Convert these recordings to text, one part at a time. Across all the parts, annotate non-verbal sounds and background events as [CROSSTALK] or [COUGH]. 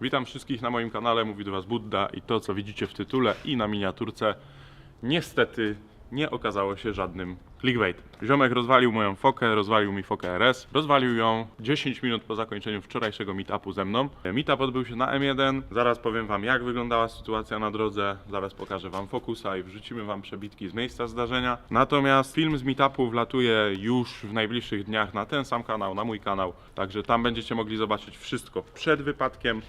Witam wszystkich na moim kanale, mówi do Was Budda i to co widzicie w tytule i na miniaturce niestety nie okazało się żadnym clickbait. Ziomek rozwalił moją fokę, rozwalił mi fokę RS, rozwalił ją 10 minut po zakończeniu wczorajszego meetupu ze mną. Meetup odbył się na M1, zaraz powiem Wam jak wyglądała sytuacja na drodze, zaraz pokażę Wam fokusa i wrzucimy Wam przebitki z miejsca zdarzenia. Natomiast film z meetupu wlatuje już w najbliższych dniach na ten sam kanał, na mój kanał, także tam będziecie mogli zobaczyć wszystko przed wypadkiem.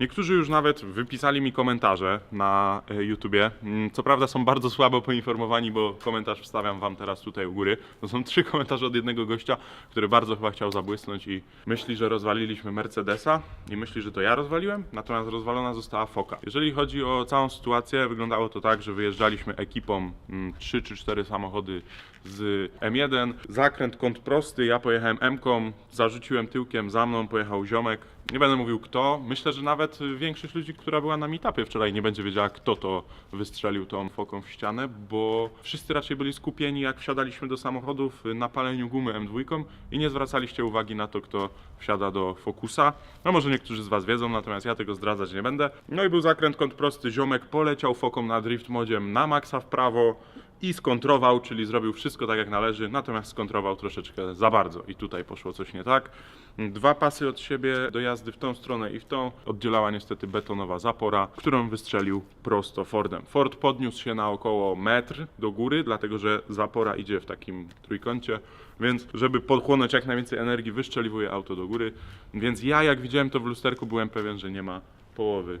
Niektórzy już nawet wypisali mi komentarze na e, YouTubie. Mm, Co prawda są bardzo słabo poinformowani, bo komentarz wstawiam wam teraz tutaj u góry. To są [LAUGHS] trzy komentarze od jednego gościa, który bardzo chyba chciał zabłysnąć i myśli, że rozwaliliśmy Mercedesa i myśli, że to ja rozwaliłem, natomiast rozwalona została Foka. Jeżeli chodzi o całą sytuację, wyglądało to tak, że wyjeżdżaliśmy ekipą 3 czy 4 samochody z M1, zakręt kąt prosty, ja pojechałem M-ką, zarzuciłem tyłkiem, za mną pojechał ziomek, nie będę mówił kto. Myślę, że nawet y, większość ludzi, która była na meetupie wczoraj, nie będzie wiedziała, kto to wystrzelił tą foką w ścianę, bo wszyscy raczej byli skupieni, jak wsiadaliśmy do samochodów na paleniu gumy M2 i nie zwracaliście uwagi na to, kto wsiada do Focusa. No może niektórzy z Was wiedzą, natomiast ja tego zdradzać nie będę. No i był zakręt kąt prosty, ziomek poleciał foką na drift modziem na maksa w prawo i skontrował, czyli zrobił wszystko tak jak należy, natomiast skontrował troszeczkę za bardzo i tutaj poszło coś nie tak. Dwa pasy od siebie do jazdy w tą stronę i w tą oddzielała niestety betonowa zapora, którą wystrzelił prosto Fordem. Ford podniósł się na około metr do góry, dlatego że zapora idzie w takim trójkącie, więc żeby podchłonąć jak najwięcej energii, wystrzeliwuje auto do góry. Więc ja jak widziałem to w lusterku, byłem pewien, że nie ma połowy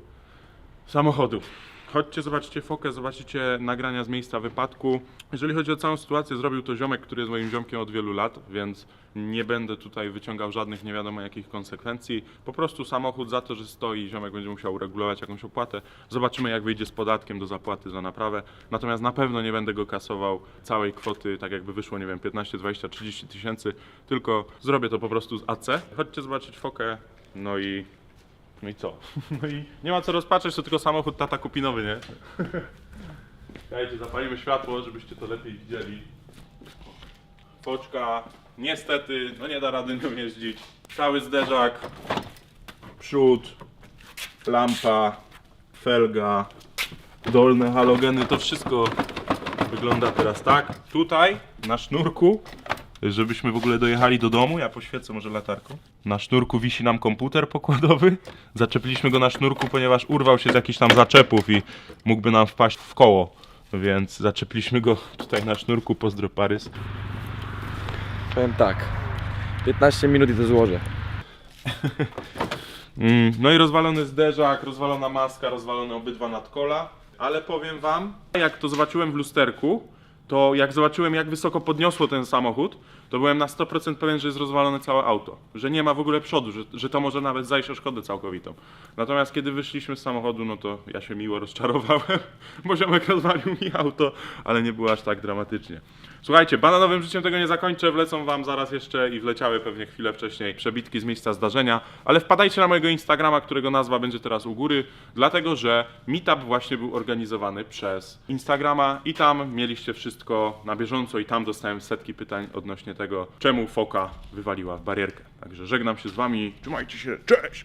samochodu. Chodźcie, zobaczcie fokę, zobaczycie nagrania z miejsca wypadku. Jeżeli chodzi o całą sytuację, zrobił to ziomek, który jest moim ziomkiem od wielu lat, więc nie będę tutaj wyciągał żadnych nie wiadomo jakich konsekwencji. Po prostu samochód za to, że stoi, ziomek będzie musiał uregulować jakąś opłatę. Zobaczymy, jak wyjdzie z podatkiem do zapłaty za naprawę. Natomiast na pewno nie będę go kasował całej kwoty, tak jakby wyszło, nie wiem, 15, 20, 30 tysięcy, tylko zrobię to po prostu z AC. Chodźcie zobaczyć fokę, no i no i co? [LAUGHS] No i nie ma co rozpatrzeć, to tylko samochód tata kupinowy, nie? [LAUGHS] Dajcie, zapalimy światło, żebyście to lepiej widzieli. Foczka, niestety, no nie da rady nią jeździć. Cały zderzak, przód, lampa, felga, dolne halogeny, to wszystko wygląda teraz tak. Tutaj, na sznurku, żebyśmy w ogóle dojechali do domu, ja poświecę może latarką. Na sznurku wisi nam komputer pokładowy. Zaczepliliśmy go na sznurku, ponieważ urwał się z jakichś tam zaczepów i mógłby nam wpaść w koło. Więc zaczepliliśmy go tutaj na sznurku, pozdro Parys. Powiem tak. 15 minut i to złożę. [LAUGHS] Mm, no i rozwalony zderzak, rozwalona maska, rozwalone obydwa nadkola. Ale powiem wam, jak to zobaczyłem w lusterku, to jak zobaczyłem jak wysoko podniosło ten samochód, to byłem na 100% pewien, że jest rozwalone całe auto. Że nie ma w ogóle przodu, że, że to może nawet zajść o szkodę całkowitą. Natomiast kiedy wyszliśmy z samochodu, no to ja się miło rozczarowałem, [LAUGHS] bo ziomek rozwalił mi auto, ale nie było aż tak dramatycznie. Słuchajcie, bananowym życiem tego nie zakończę, wlecą wam zaraz jeszcze i wleciały pewnie chwilę wcześniej przebitki z miejsca zdarzenia, ale wpadajcie na mojego Instagrama, którego nazwa będzie teraz u góry, dlatego że meetup właśnie był organizowany przez Instagrama i tam mieliście wszystko na bieżąco i tam dostałem setki pytań odnośnie tego, czemu foka wywaliła barierkę. Także żegnam się z wami, trzymajcie się, cześć!